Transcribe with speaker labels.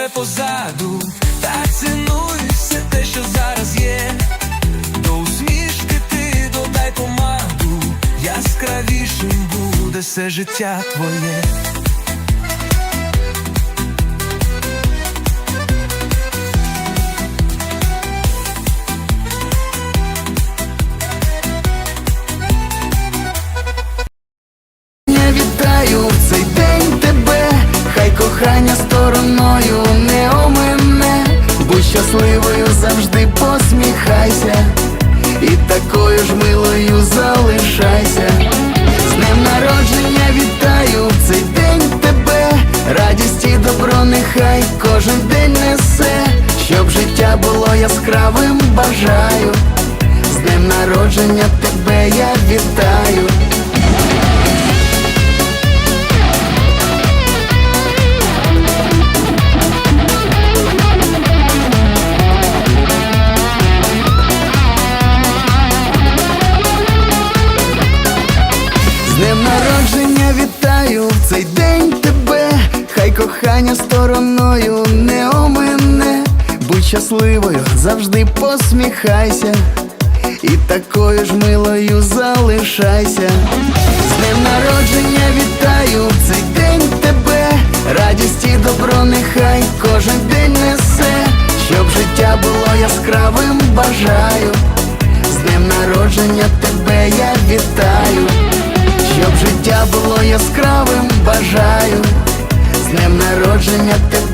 Speaker 1: вже позаду, та цінуй все те, що зараз є. До усмішки ти додай помаду, яскравішим буде все життя твоє.
Speaker 2: Щасливою завжди посміхайся, і такою ж милою залишайся. З днем народження вітаю в цей день тебе, радість і добро нехай кожен день несе, щоб життя було яскравим, бажаю. З днем народження тебе кохання стороною не омине, будь щасливою, завжди посміхайся, і такою ж милою залишайся. З днем народження вітаю цей день тебе, радість і добро нехай кожен день несе, щоб життя було яскравим, бажаю. З днем народження тебе я вітаю, щоб життя було яскравим, бажаю. З днем народження тебе